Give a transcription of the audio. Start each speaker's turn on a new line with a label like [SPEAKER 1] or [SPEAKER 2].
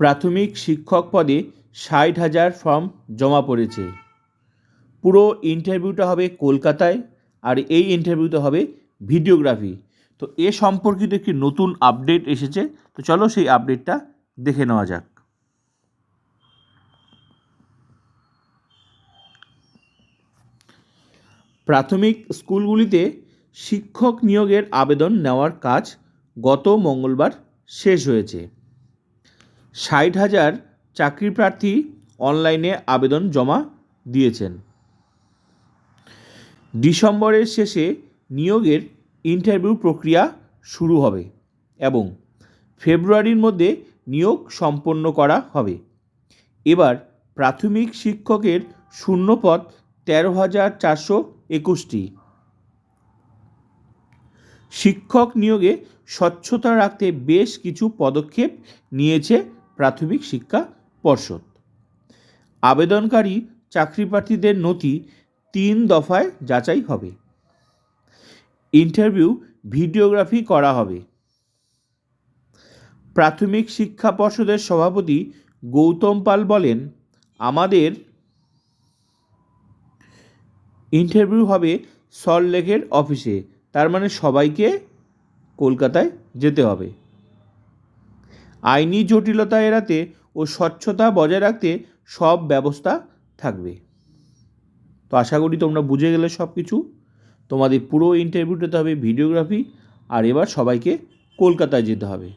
[SPEAKER 1] প্রাথমিক শিক্ষক পদে ষাট হাজার ফর্ম জমা পড়েছে। পুরো ইন্টারভিউটা হবে কলকাতায় আর এই ইন্টারভিউতে হবে ভিডিওগ্রাফি তো এ সম্পর্কিত একটি নতুন আপডেট এসেছে। তো চলো সেই আপডেটটা দেখে নেওয়া যাক। প্রাথমিক স্কুলগুলিতে শিক্ষক নিয়োগের আবেদন নেওয়ার কাজ গত মঙ্গলবার শেষ হয়েছে। ষাট হাজার চাকরি প্রার্থী অনলাইনে আবেদন জমা দিয়েছেন। ডিসেম্বরের শেষে নিয়োগের ইন্টারভিউ প্রক্রিয়া শুরু হবে এবং ফেব্রুয়ারির মধ্যে নিয়োগ সম্পন্ন করা হবে। এবার প্রাথমিক শিক্ষকের শূন্যপদ তেরো হাজার চারশো একুশটি। শিক্ষক নিয়োগে স্বচ্ছতা রাখতে বেশ কিছু পদক্ষেপ নিয়েছে প্রাথমিক শিক্ষা পর্ষদ। আবেদনকারী চাকরি প্রার্থীদের নথি তিন দফায় যাচাই হবে। ইন্টারভিউ ভিডিওগ্রাফি করা হবে। প্রাথমিক শিক্ষা পর্ষদের সভাপতি গৌতম পাল বলেন, আমাদের ইন্টারভিউ হবে সল্টলেকের অফিসে, তার মানে সবাইকে কলকাতায় যেতে হবে। আইনি জটিলতা এড়াতে ও স্বচ্ছতা বজায় রাখতে সব ব্যবস্থা থাকবে। তো আশা করি তোমরা বুঝে গেলে সব কিছু তোমাদের পুরো ইন্টারভিউটাতে হবে ভিডিওগ্রাফি আর এবার সবাইকে কলকাতায় যেতে হবে।